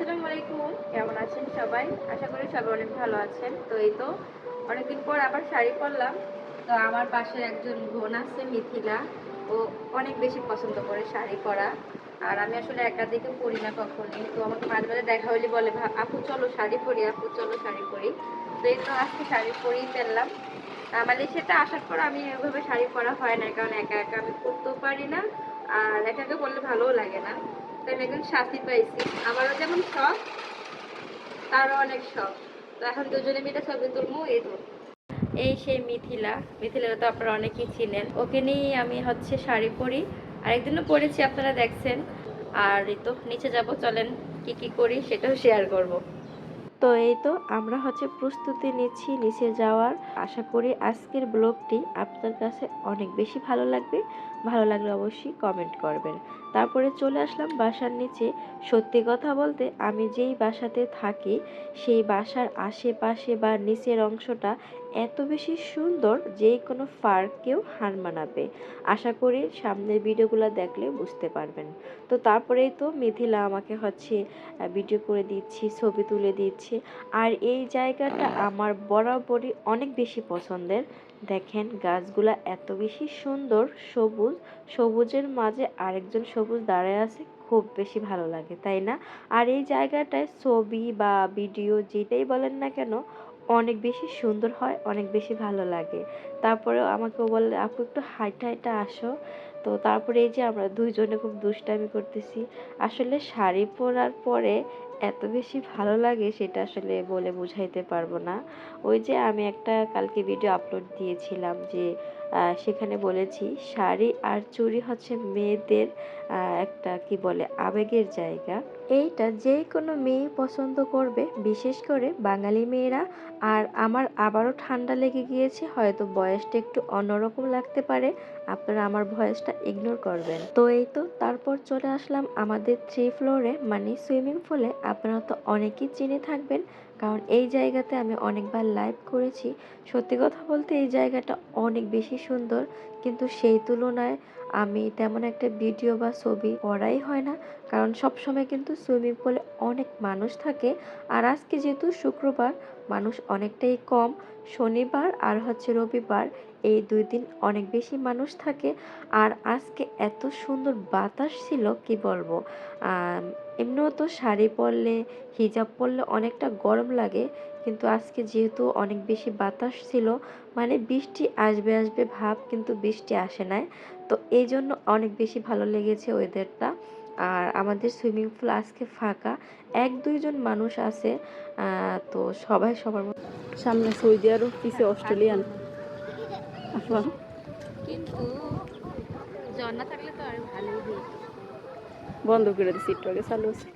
আসসালামু আলাইকুম কেমন আছেন সবাই? আশা করি সবাই অনেক ভালো আছেন। তো এই তো অনেকদিন পর আবার শাড়ি পরলাম। তো আমার পাশে একজন বোন আছে, মিথিলা। ও অনেক বেশি পছন্দ করে শাড়ি পরা। আর আমি আসলে একা দিকে পরি না কখনই। তো আমাকে মাঝে মাঝে দেখা হলে বলে আপু চলো শাড়ি পরি, আপু চলো শাড়ি পরি। তো এই তো আজকে শাড়ি পরেই ফেললাম। মানে সেটা আসার পর আমি এভাবে শাড়ি পরা হয় না কারণ একা একা আমি পরতেও পারি না। আর একা একা পরলে ভালোও লাগে না। তো আমি একজন সাথী পাইছি। আমারও যেমন শখ, তারও অনেক শখ। তো এখন দুজনে মিলে ছবি তুলবো, এই তো। এই সেই মিথিলা। মিথিলা তো আপনারা অনেকেই চিনেন। ওকে নিয়েই আমি হচ্ছে শাড়ি পরি। আর একদিনও পরেছি, আপনারা দেখছেন। আর এই তো, নিচে যাব, চলেন কি কি করি সেটাও শেয়ার করব। তো এই তো, আমরা হচ্ছে প্রস্তুতি নিচ্ছি নিচে যাওয়ার। আশা করি আজকের ব্লগটি আপনার কাছে অনেক বেশি ভালো লাগবে। ভালো লাগলে অবশ্যই কমেন্ট করবেন। তারপরে চলে আসলাম বাসার নিচে। সত্যি কথা বলতে আমি যেই বাসাতে থাকি, সেই বাসার আশেপাশে বা নিচের অংশটা এত বেশি সুন্দর যে কোনো পার্ককেও হার মানাবে। আশা করি সামনের ভিডিওগুলো দেখলে বুঝতে পারবেন। তো তারপরেই তো মিথিলা আমাকে হচ্ছে ভিডিও করে দিচ্ছি, ছবি তুলে দিচ্ছে। আর এই জায়গাটা আমার বরাবরই অনেক বেশি পছন্দের। দেখেন, গাছগুলা এত বেশি সুন্দর, সবুজ, সবুজের মাঝে আরেকজন সবুজ দাঁড়ায় আছে, খুব বেশি ভালো লাগে, তাই না? আর এই জায়গাটায় ছবি বা ভিডিও যেটাই বলেন না কেন, অনেক বেশি সুন্দর হয়, অনেক বেশি ভালো লাগে। তারপরেও আমাকে বললে, আপু, একটু হাইটা হাইটা আসো। তো তারপরে এই যে আমরা দুইজনে খুব দুষ্টামি করতেছি, আসলে শাড়ি পরার পরে এত বেশি ভালো লাগে সেটা আসলে বলে বুঝাইতে পারব না। ওই যে আমি একটা কালকে ভিডিও আপলোড দিয়েছিলাম যে সেখানে বলেছি, শাড়ি আর চুড়ি হচ্ছে মেয়েদের একটা কি বলে, আবেগের জায়গা। এইটা যে কোনো মেয়ে পছন্দ করবে, বিশেষ করে বাঙালি মেয়েরা। আর আমার আবারও ঠান্ডা লেগে গিয়েছে, হয়তো বয়সটা একটু অন্যরকম লাগতে পারে। আপনারা আমার ভয়েসটা ইগনোর করবেন। তো এই তো, তারপর চলে আসলাম আমাদের থ্রি ফ্লোরে মানে সুইমিং পুলে আপনারা তো অনেকেই চিনে থাকবেন, কারণ এই জায়গাতে আমি অনেকবার লাইভ করেছি। সত্যি কথা বলতে এই জায়গাটা অনেক বেশি সুন্দর, কিন্তু সেই তুলনায় আমি তেমন একটা ভিডিও বা ছবি করাই হয় না। কারণ সব সময় কিন্তু সুইমিং পুলে অনেক মানুষ থাকে, আর আজকে যেহেতু শুক্রবার, মানুষ অনেকটাই কম। শনিবার আর হচ্ছে রবিবার এই দুই দিন অনেক বেশি মানুষ থাকে। আর আজকে এত সুন্দর বাতাস ছিল, কি বলব? এমনিও তো শাড়ি পরলে, হিজাব পরলে অনেকটা গরম লাগে। কিন্তু আজকে যেহেতু অনেক বেশি বাতাস ছিল মানে বৃষ্টি আসবে আসবে ভাব কিন্তু বৃষ্টি আসে নাই। তো এই জন্য অনেক বেশি ভালো লেগেছে ওয়েদারটা আর আমাদের সুইমিং পুল আজকে ফাঁকা। এক দুইজন মানুষ আছে তো সবাই সবার সামনে সৌদি আরব পিছে অস্ট্রেলিয়ান। কিন্তু ঝর্ণা থাকলে তো আর ভালোই বন্ধ করে দিচ্ছি একটু আগে চালু আছে